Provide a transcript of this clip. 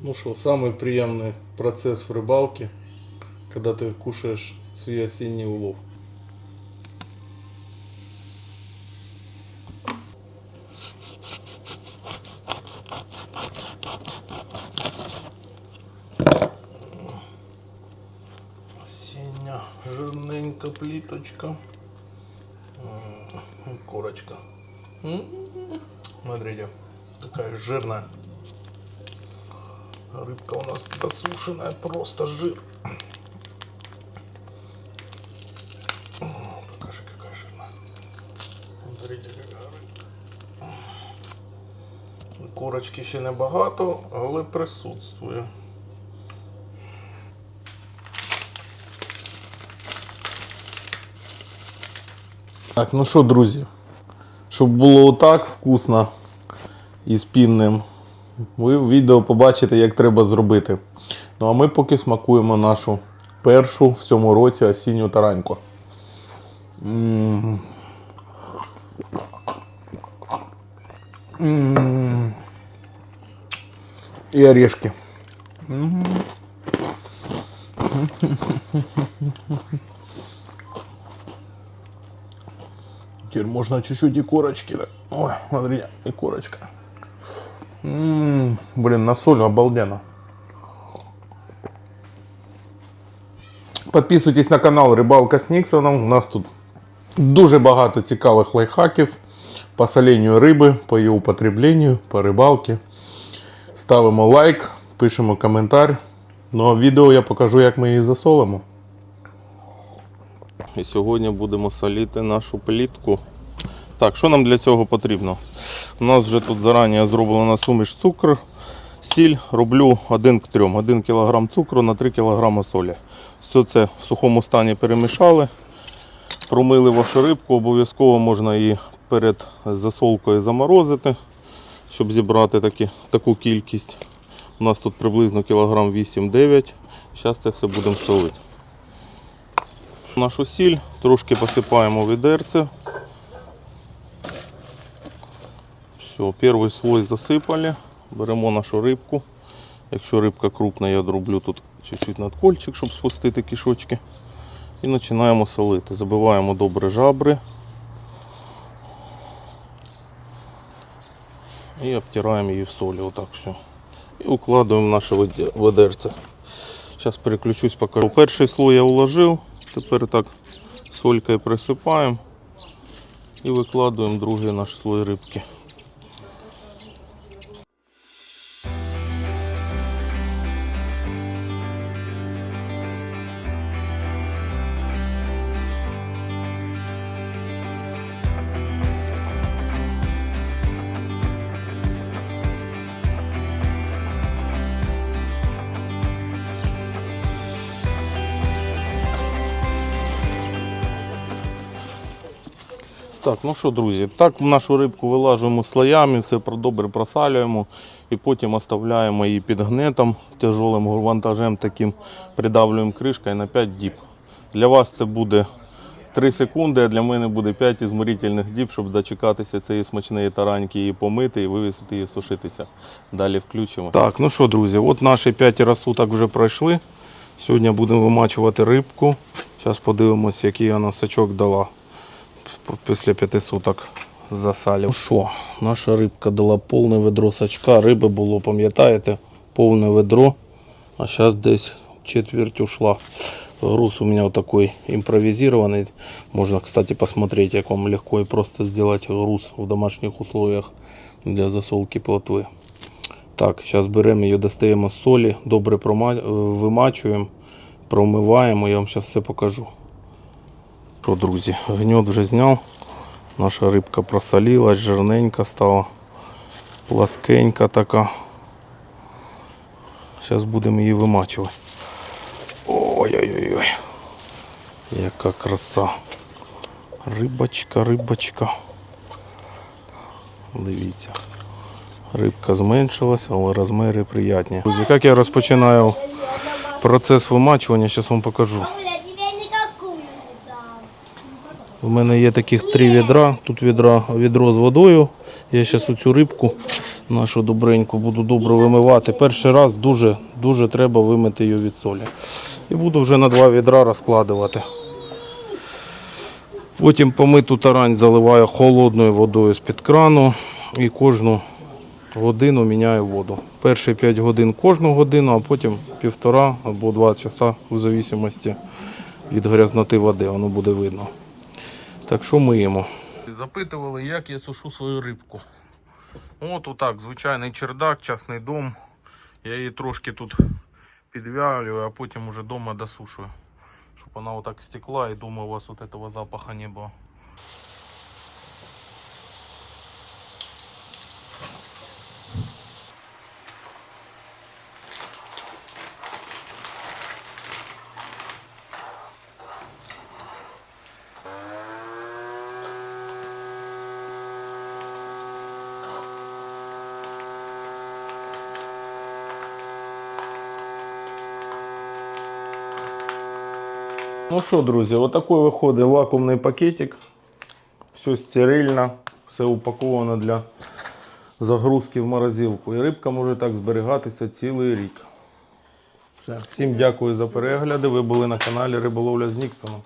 Ну что, самый приятный процесс в рыбалке, когда ты кушаешь свой осенний улов. Осенняя жирненька плиточка. Корочка. Смотрите, какая жирная. Рыбка у нас досушенная, просто жир. Покажи, какая жирная. Смотрите, какая рибка. Корочки ще небагато, але присутствує. Так, ну що, друзі, щоб було отак вкусно і з пінним, ви в відео побачите, як треба зробити. Ну а ми поки смакуємо нашу першу в цьому році осінню тараньку. М. М. І орешки. М. Теперь можно чуть-чуть и корочки. Ой, смотри, и корочка. М, Блин, на соль обалденно. Підписуйтесь на канал Рибалка з Ніксоном. У нас тут дуже багато цікавих лайфхаків по соленню риби, по її употребленню, по рибалці. Ставимо лайк, пишемо коментар. Ну а в відео я покажу, як ми її засолимо. І сьогодні будемо соліти нашу плітку. Так, що нам для цього потрібно? У нас вже тут зарані зроблена суміш цукру, сіль. Роблю 1 к 3. 1 кг цукру на 3 кг солі. Все це в сухому стані перемішали. Промили вашу рибку, обов'язково можна її перед засолкою заморозити, щоб зібрати такі, таку кількість. У нас тут приблизно кілограм 8-9. Зараз це все будемо солити. Нашу сіль трошки посипаємо відерце. Все, перший слой засипали. Беремо нашу рибку. Якщо рибка крупна, я дроблю тут чуть-чуть надкольчик, щоб спустити кишочки. І починаємо солити. Забиваємо добре жабри. І обтираємо її в солі. Отак все. І укладуємо наше веде- ведерце. Зараз переключусь, покажу. Перший слой я уложив. Тепер так солькою присипаємо і викладуємо другий наш слой рибки. Так, ну що, друзі, так нашу рибку вилажуємо слоями, все добре просалюємо і потім оставляємо її під гнетом, тяжелим вантажем таким, придавлюємо кришкою на 5 діб. Для вас це буде 3 секунди, а для мене буде 5 ізморительних діб, щоб дочекатися цієї смачної тараньки, її помити і вивісити її сушитися. Далі включимо. Так, ну що, друзі, от наші 5 суток вже пройшли. Сьогодні будемо вимачувати рибку. Зараз подивимось, який вона сачок дала після п'яти суток засалів. Ну що, наша рибка дала повне ведро сачка. Риби було, пам'ятаєте, повне ведро. А зараз десь четверть ушла. Груз у меня вот такой импровизированный. Можно, кстати, посмотреть, как вам легко и просто сделать груз в домашних условиях для засолки плотви. Так, зараз беремо її, достаємо з солі, добре вимачуємо, промиваємо, я вам зараз все покажу. Що, друзі, гньот вже зняв. Наша рибка просолилась, жирненька стала, пласкенька така. Зараз будемо її вимачувати. Ой-ой-ой. Яка краса. Рибочка, рибочка. Дивіться. Рибка зменшилась, але розміри приятні. Друзі, як я розпочинаю процес вимачування, зараз вам покажу. У мене є таких три відра. Тут відра, відро з водою. Я зараз цю рибку Нашу добреньку буду добре вимивати. Перший раз дуже, дуже треба вимити її від солі. І буду вже на два відра розкладувати. Потім помиту тарань заливаю холодною водою з-під крану і кожну годину міняю воду. Перші 5 годин кожну годину, а потім півтора або два часа в зависимості від грязноти води, воно буде видно. Так що миємо. Запитували, як я сушу свою рибку. От отак, звичайний чердак, частний дом. Я її трошки тут підвялюю, а потім уже вдома досушую. Щоб вона отак стекла і думаю, у вас от этого запаха не було. Ну що, друзі, отакий виходить вакуумний пакетик. Все стерильно, все упаковано для загрузки в морозилку. І рибка може так зберігатися цілий рік. Все. Всім дякую за перегляди. Ви були на каналі Риболовля з Ніксоном.